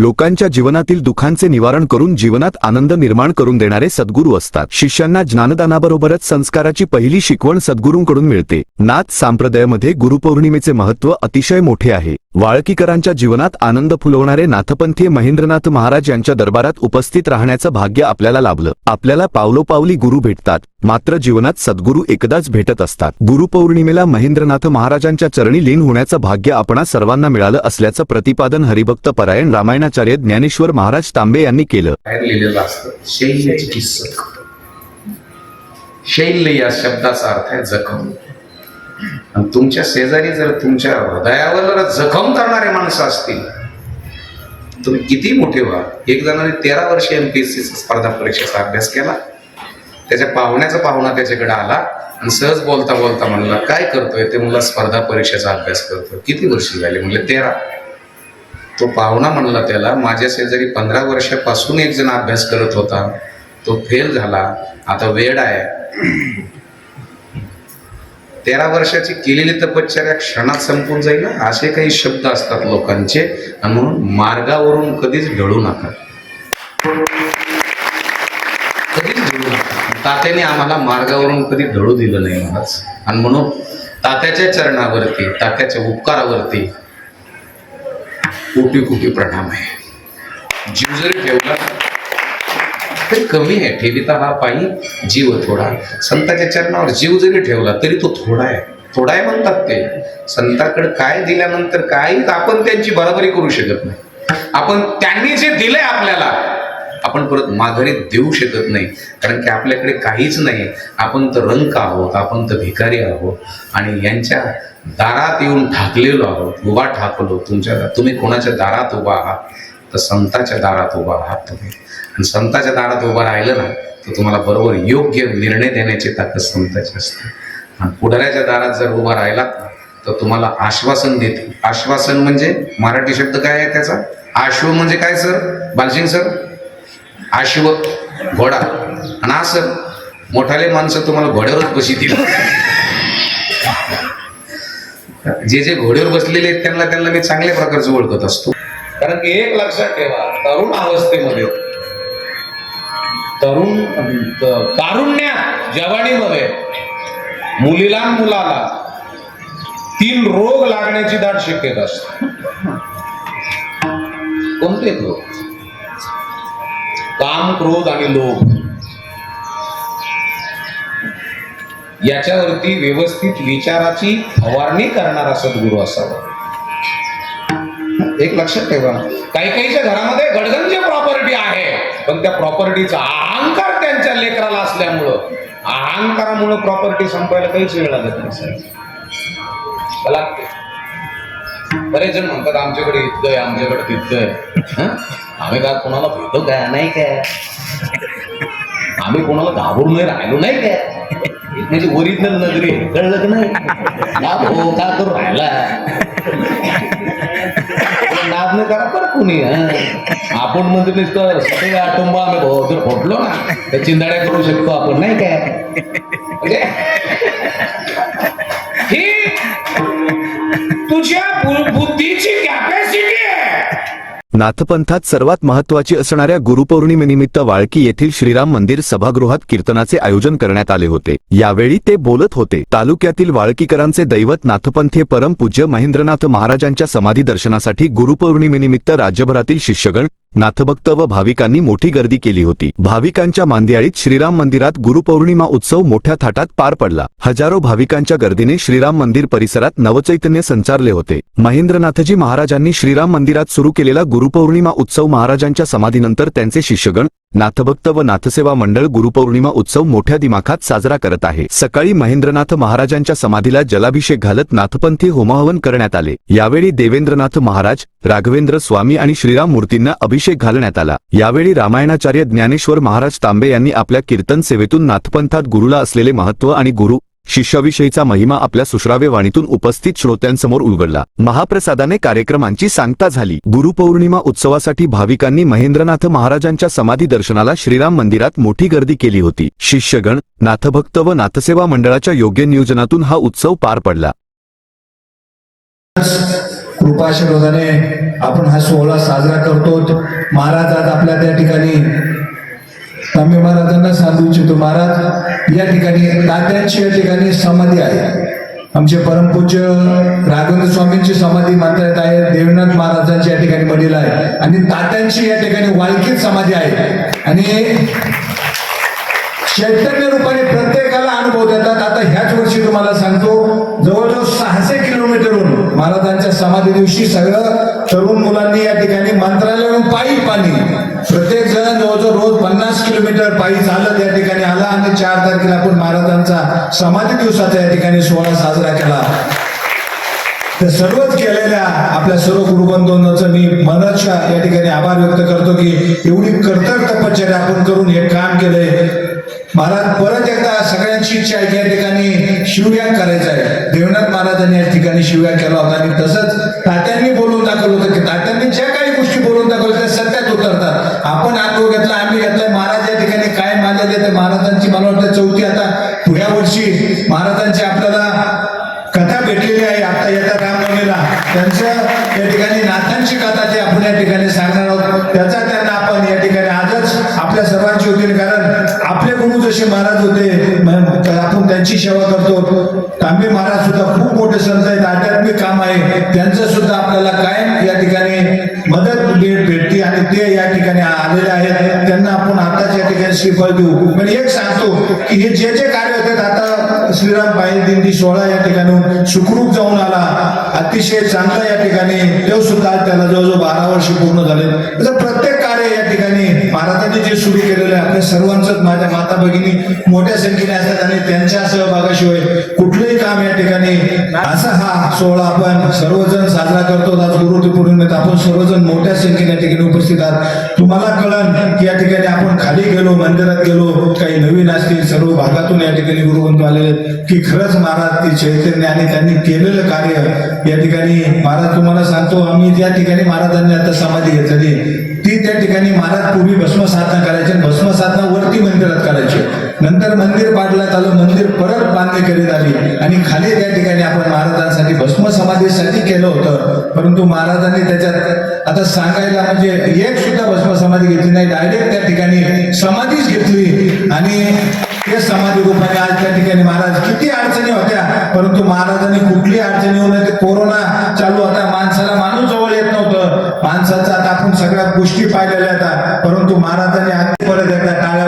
Lo लोकांच्या जीवनातील दुःखांचे निवारण करून जीवनात आनंद निर्माण करून देणारे सद्गुरू असतात. शिष्यांना ज्ञानदानाबरोबरच संस्काराची पहिली शिकवण सद्गुरूंकडून मिळते. नाथ संप्रदायामध्ये गुरुपौर्णिमेचे महत्त्व अतिशय मोठे आहे. वाळकीकरांच्या जीवनात आनंद फुलवणारे नाथपंथीय महेंद्रनाथ महाराज यांच्या दरबारात उपस्थित राहण्याचं भाग्य आपल्याला लाभलं. आपल्याला पावलोपावली गुरु भेटतात. मात्र जीवनात सद्गुरू एकदाच भेटत असतात. गुरुपौर्णिमेला महेंद्रनाथ महाराजांच्या चरणी लीन होण्याचं भाग्य आपणा सर्वांना मिळालं असल्याचं प्रतिपादन हरिभक्त परायण रामायणाचार्य ज्ञानेश्वर महाराज तांबे यांनी केलं. लिहिलेलं असतं शैल्य चिकित्सक शैल्य या शब्दाचा अर्थ आहे जखम. आणि तुमच्या शेजारी जर तुमच्या हृदयावर जर जखम करणारे माणसं असतील तुम्ही किती मोठे व्हा. एक जणाने तेरा वर्ष एम पी एस सी स्पर्धा परीक्षेचा अभ्यास केला. त्याच्या पाहुण्याचा पाहुणा त्याच्याकडे आला आणि सहज बोलता बोलता म्हणला काय करतोय? ते मुला स्पर्धा परीक्षेचा अभ्यास करतोय. किती वर्ष झाले? म्हणले तेरा. तो पाहुणा म्हणला त्याला माझ्या शेजारी पंधरा वर्षापासून एक जण अभ्यास करत होता. तो फेल झाला. आता वेळ आहे. तेरा वर्षाची केलेली तपश्चर्या क्षणात संपून जाईल. असे काही शब्द असतात लोकांचे. आणि म्हणून मार्गावरून कधीच ढळू नका. कधीच ढळू नका. तात्याने आम्हाला मार्गावरून कधी ढळू दिलं नाही महाराज. आणि म्हणून तात्याच्या चरणावरती तात्याच्या उपकारावरती कोटी कोटी प्रणाम आहे. जीव जरी ठेवला तरी कमी आहे. ठेविता हा पायी जीव थोडा. संताच्या चरणावर जीव जरी ठेवला तरी तो थोडा आहे. थोडा आहे म्हणतात ते. संताकडे काय दिल्यानंतर काही आपण त्यांची बराबरी करू शकत नाही. आपण त्यांनी जे दिलंय आपल्याला आपण परत माघारी देऊ शकत नाही. कारण की आपल्याकडे काहीच नाही. आपण तर रंक आहोत आपण तर भिकारी आहोत आणि यांच्या दारात येऊन ठाकलेलो आहोत उभा ठाकलो तुमच्या तुम्ही कोणाच्या दारात उभा आहात? तर संताच्या दारात उभा आहात तुम्ही. आणि संताच्या दारात उभा राहिलं ना तर तुम्हाला बरोबर योग्य निर्णय देण्याची ताकद संताची असते. आणि पुढाऱ्याच्या दारात जर उभा राहिलात ना तर तुम्हाला आश्वासन देते. आश्वासन म्हणजे मराठी शब्द काय आहे त्याचा? आश्व म्हणजे काय सर? बालसिंग सर? अश्व घोडा. आणि असं मोठाले माणसं तुम्हाला घोड्यावरच बशीतील जे जे घोड्यावर बसलेले आहेत त्यांना त्यांना मी चांगल्या प्रकारचं ओळखत असतो. कारण की एक लक्षात ठेवा तरुण अवस्थेमध्ये तरुण तारुण्यात जवानीमध्ये मुलीला मुलाला तीन रोग लागण्याची दाट शक्यता असते. कोणते रोग? काम क्रोध आणि लोभ. याच्यावरती व्यवस्थित विचाराची फवारणी करणारा सद्गुरू असावा. एक लक्षात ठेवा. काही काहीच्या घरामध्ये गडगंज प्रॉपर्टी आहे पण त्या प्रॉपर्टीचा अहंकार त्यांच्या लेकराला असल्यामुळं अहंकारामुळं प्रॉपर्टी संपायला काहीच वेळ लागत नाही साहेब. लागते बरेच जण म्हणतात आमच्याकडे इतकं आहे आमच्याकडे तितकं आहे. आम्ही का कोणाला भेटो काय नाही काय आम्ही कोणाला घाबरून नाही राहिलो नाही काय म्हणजे ओरिजिनल नजरी कळलं की नाही? का भाऊ का करू राहिला नाद नाही करा बरं कुणी आपण म्हणजे नुसतं सगळे आटुंब आम्ही भाऊ जर फोटलो ना तर चिंदाड्या करू शकतो आपण नाही काय म्हणजे तुझ्या बुद्धीची कॅपॅसिटी आहे. नाथपंथात सर्वात महत्वाची असणाऱ्या गुरुपौर्णिमेनिमित्त वाळकी येथील श्रीराम मंदिर सभागृहात कीर्तनाचे आयोजन करण्यात आले होते. यावेळी ते बोलत होते. तालुक्यातील वाळकीकरांचे दैवत नाथपंथीय परमपूज्य महेंद्रनाथ महाराजांच्या समाधी दर्शनासाठी गुरुपौर्णिमेनिमित्त राज्यभरातील शिष्यगण नाथभक्त व भाविकांनी मोठी गर्दी केली होती. भाविकांच्या मांदियाळीत श्रीराम मंदिरात गुरुपौर्णिमा उत्सव मोठ्या थाटात पार पडला. हजारो भाविकांच्या गर्दीने श्रीराम मंदिर परिसरात नवचैतन्य संचारले होते. महेंद्रनाथजी महाराजांनी श्रीराम मंदिरात सुरू केलेला गुरुपौर्णिमा उत्सव महाराजांच्या समाधीनंतर त्यांचे शिष्यगण नाथभक्त व नाथसेवा मंडळ गुरुपौर्णिमा उत्सव मोठ्या दिमाखात साजरा करत आहे. सकाळी महेंद्रनाथ महाराजांच्या समाधीला जलाभिषेक घालत नाथपंथी होमहवन करण्यात आले. यावेळी देवेंद्रनाथ महाराज राघवेंद्र स्वामी आणि श्रीराम मूर्तींना अभिषेक घालण्यात आला. यावेळी रामायणाचार्य ज्ञानेश्वर महाराज तांबे यांनी आपल्या कीर्तन सेवेतून नाथपंथात गुरुला असलेले महत्त्व आणि गुरु शिष्याविषयीचा महिमा आपल्या सुश्राव्य वाणीतून उपस्थित श्रोत्यांसमोर उलगडला. महाप्रसादाने कार्यक्रमांची सांगता झाली. गुरुपौर्णिमा उत्सवासाठी भाविकांनी महेंद्रनाथ महाराजांच्या समाधी दर्शनाला श्रीराम मंदिरात मोठी गर्दी केली होती. शिष्यगण नाथभक्त व नाथसेवा मंडळाच्या योग्य नियोजनातून हा उत्सव पार पडला. कृपाशीर्वादाने आपण हा सोहळा साजरा करतो महाराज आज आपल्या त्या ठिकाणी तांबे महाराजांना सांगू इच्छितो महाराज या ठिकाणी तात्यांची या ठिकाणी समाधी आहे. आमचे परमपूज्य राघवेंद्र स्वामींची समाधी मात्र आहे देवनाथ महाराजांची या ठिकाणी मडील आहे आणि तात्यांची या ठिकाणी वालकीत समाधी आहे. आणि चैतन्य रूपाने प्रत्येकाला अनुभव देतात. आता ह्याच वर्षी तुम्हाला सांगतो जवळजवळ सहाशे किलोमीटरहून महाराजांच्या समाधी दिवशी सगळं तरुण मुलांनी या ठिकाणी मंत्रालयावरून पायी पाणी प्रत्येक जण जवळजवळ रोज पन्नास किलोमीटर पायी चालत या ठिकाणी आला आणि चार तारखेला आपण महाराजांचा समाधी दिवसाचा या ठिकाणी सोहळा साजरा केला. तर सर्वच केलेल्या आपल्या सर्व गुरुबंधूंचं मी मनच्या या ठिकाणी आभार व्यक्त करतो की एवढी कर्तव्य तपश्चर्या आपण करून हे काम केलंय. महाराज परत एकदा सगळ्यांची इच्छा आहे की या ठिकाणी शिवयाग करायचा आहे देवनाथ महाराजांनी या ठिकाणी शिवयाग केला होता आणि तसंच तात्यांनी बोलून दाखवलं होतं की तात्यांनी ज्या काही गोष्टी बोलून दाखवल्या अनुभव घेतला आम्ही घेतलाय. महाराज या ठिकाणी काय मानले देते महाराजांची मला वाटतं चौथी आता पुढ्या वर्षी महाराजांची आपल्याला कथा भेटलेली आहे. आता येत्या रामनवमीला. त्यांचं या ठिकाणी नाथांची कथा ते आपण या ठिकाणी सांगणार आहोत. त्याचा त्यांना आपण या ठिकाणी आजच आपल्या सर्वांची होती. कारण आपले गुरु जसे महाराज होते तर आपण त्यांची सेवा करतो. तांबे महाराज सुद्धा खूप मोठे संत आहेत. आध्यात्मिक काम आहे. त्यांचं सुद्धा आपल्याला कायम या ठिकाणी मदत भेट भेट भारतीय या ठिकाणी आलेले आहेत त्यांना आपण आताच या ठिकाणी श्रीफळ देऊ. पण एक सांगतो की हे जे जे कार्य होते आता श्रीराम पायी दिंडी सोहळा या ठिकाणी सुखरूप जाऊन आला. अतिशय चांगला या ठिकाणी देव सुद्धा त्याला जवळजवळ बारा वर्ष पूर्ण झाले. प्रत्येक कार्य या ठिकाणी भारताने जे सुरू केलेलं आहे आपल्या सर्वांचंच माझ्या माता भगिनी मोठ्या संख्येने असतात आणि त्यांच्या सहभागाशिवाय कुठलंही काम या ठिकाणी असा हा सोहळा आपण सर्वजण साजरा करतो. आज गुरु पौर्णिमेत आपण सर्वजण मोठ्या संख्येने या ठिकाणी उपस्थित आहात. तुम्हाला कळण की या ठिकाणी आपण खाली गेलो मंदिरात गेलो काही नवीन असतील सर्व भागातून या ठिकाणी गुरुबंधू आलेले आहेत, की खरंच महाराज ती चैतन्य आणि त्यांनी केलेलं कार्य या ठिकाणी महाराज तुम्हाला सांगतो आम्ही त्या ठिकाणी महाराजांनी आता समाधी घेतलेली ती त्या ठिकाणी महाराज पूर्वी भस्म साधना करायचे भस्म साधना वरती मंदिरात करायचे. नंतर मंदिर पाडण्यात आलं मंदिर परत बांधणी करीत आली. आणि खाली त्या ठिकाणी आपण महाराजांसाठी भस्म समाधीसाठी केलं होतं. परंतु महाराजांनी त्याच्यात आता सांगायला म्हणजे एक सुद्धा भस्म समाधी घेतली नाही. डायरेक्ट त्या ठिकाणी समाधीच घेतली. आणि ते समाधी रूपाने आज त्या ठिकाणी महाराज किती अडचणी होत्या परंतु महाराजांनी कुठली अडचणी होऊ नये ते कोरोना चालू होता माणसाला माणूस जवळ येत नव्हतं. माणसाचा आता आपण सगळ्या गोष्टी पाहिलेल्या होत्या परंतु महाराजांनी आधी परत एकदा टाळ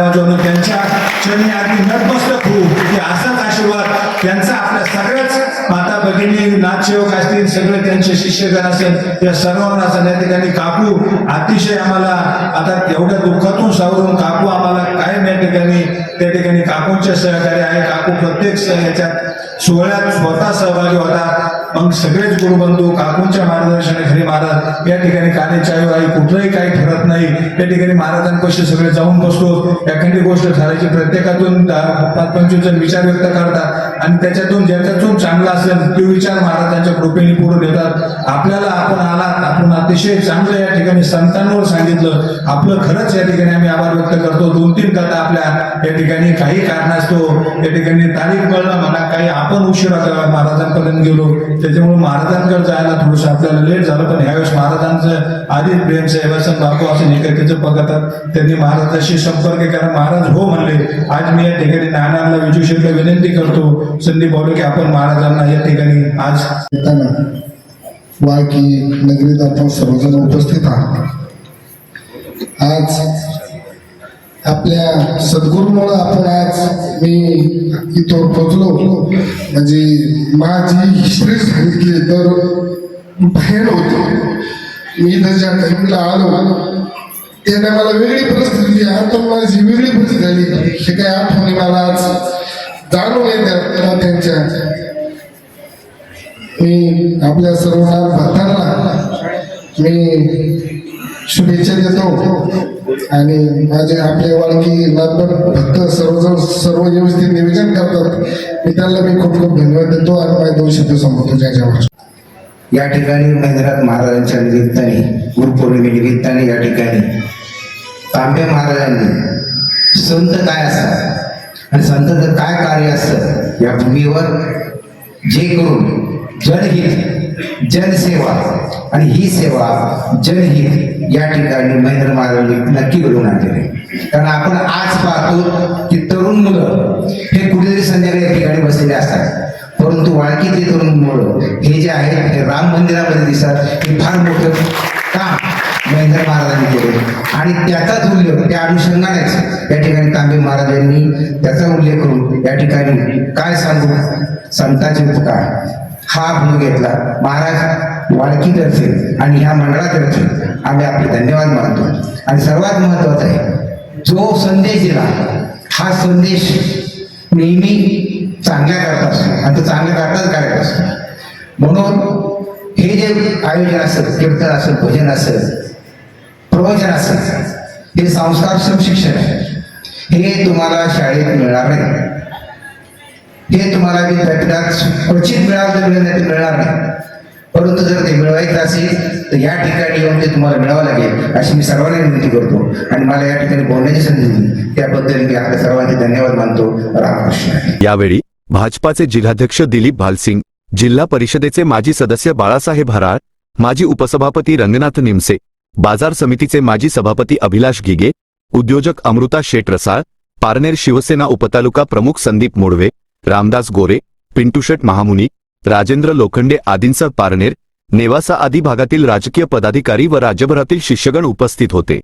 भगिनी असतील सगळे त्यांचे शिष्यगण असेल त्या सर्वांना असं त्या ठिकाणी काकू अतिशय आम्हाला आता एवढ्या दुःखातून सावरून काकू आम्हाला कायम या ठिकाणी त्या ठिकाणी काकूंचे सहकार्य आहे. काकू प्रत्येक याच्यात सोहळ्यात स्वतः सहभागी होता मग सगळेच गुरुबंधू काकूंच्या मार्गदर्शनाने खरे महाराज या ठिकाणी कानेच्या आई कुठलंही काही ठरत नाही. या ठिकाणी महाराजांपाशी सगळे जाऊन बसतो एखादी गोष्ट ठरायची प्रत्येकातून दहा- पंचवीस जण विचार व्यक्त करतात. आणि त्याच्यातून ज्याच्यातून चांगला असेल तो विचार महाराजांच्या कृपेने पुढे देतात. आपल्याला आपण आलात आपण अतिशय चांगलं या ठिकाणी संतांवर सांगितलं. आपलं खरंच या ठिकाणी आम्ही आभार व्यक्त करतो. दोन तीन कथा आपल्या या ठिकाणी काही कारणास्तव या ठिकाणी तारीख कळलं म्हणा काही आपण उशिरा महाराजांपर्यंत गेलो. त्याच्यामुळे महाराजांकडे जायला थोडंसं आपल्याला लेट झालं पण ह्यावेळेस महाराजांचं आधी प्रेम सेवासन बापू असं एकाकीचं बघतात. त्यांनी महाराजांशी संपर्क करा महाराज हो म्हणले आज मी या ठिकाणी नानांना विजूशेखला विनंती करतो. संधी बोलू की आपण महाराजांना या ठिकाणी आज येताना वाळकी नगरीत आपण सर्वजण उपस्थित आहात. आज आपल्या सद्गुरूमुळं आपण आज मी इथं पोचलो. म्हणजे माझी हिस्ट्री सांगितली तर बाहेर होतो. मी जर ज्या टाईमला आलो त्याने मला वेगळी परिस्थिती आता माझी वेगळी परिस्थिती झाली. हे काही आठवणी मला आज जाणून येत्या त्यांच्या. मी आपल्या सर्व भक्तांना मी शुभेच्छा देतो. आणि माझे आपले वाळकी नागपूर भक्त सर्वजण सर्व व्यवस्थित नियोजन करतात. मी त्यांना मी खूप खूप धन्यवाद देतो आणि माझे दोन शब्द संबोधतो ज्याच्यावर या ठिकाणी महेंद्रनाथ महाराजांच्या निमित्ताने गुरुपौर्णिमेनिमित्ताने या ठिकाणी तांबे महाराजांनी संत काय असतात आणि संतांचं काय कार्य असतं या भूमीवर जे करून जनहित जनसेवा आणि ही सेवा जनहित या ठिकाणी महेंद्र महाराजांनी नक्की घडवून आणलेली आहे. कारण आपण आज पाहतो की तरुण मुलं हे कुठेतरी संध्याकाळी या ठिकाणी बसलेले असतात. परंतु वाळकीतले तरुण मुलं हे जे आहेत हे राम मंदिरामध्ये दिसतात. हे फार मोठं काम महेंद्र महाराजांनी केले आणि त्याचाच उल्लेख त्या अनुषंगानेच या ठिकाणी तांबे महाराजांनी त्याचा उल्लेख करून या ठिकाणी काय सांगू? संतांचे उपकार. हा गुण घेतला. महाराज वाळकीतर्फे आणि ह्या मंडळातर्फे आम्ही आपले धन्यवाद मानतो. आणि सर्वात महत्वाचं आहे जो संदेश दिला हा संदेश नेहमी चांगल्या करता असतो. आणि तो चांगल्या करताच करायचा असतो. म्हणून हे जे आयोजन असेल कीर्तन असेल भजन असेल प्रवचन असेल हे संस्कार शिक्षण आहे. हे तुम्हाला शाळेत मिळणार नाही. हे तुम्हाला विद्यापीठात क्वचित मिळालं तर मिळणार ते मिळणार नाही. परंतु जर ते मिळवायचं असेल तर या ठिकाणी येऊन ते तुम्हाला मिळावं लागेल अशी मी सर्वांना विनंती करतो. आणि मला या ठिकाणी बोलण्याची संधी दिली. त्याबद्दल मी आपल्या सर्वांचे धन्यवाद मानतो. रामकृष्ण. यावेळी भाजपाचे जिल्हाध्यक्ष दिलीप भालसिंग जिल्हा परिषदेचे माजी सदस्य बाळासाहेब हराळ माजी उपसभापती रंगनाथ निमसे बाजार समितीचे माजी सभापती अभिलाष गिगे उद्योजक अमृता शेट रसाळ पारनेर शिवसेना उपतालुका प्रमुख संदीप मोडवे रामदास गोरे पिंटूशेट महामुनी राजेंद्र लोखंडे आदींसह पारनेर नेवासा आदी भागातील राजकीय पदाधिकारी व राज्यभरातील शिष्यगण उपस्थित होते.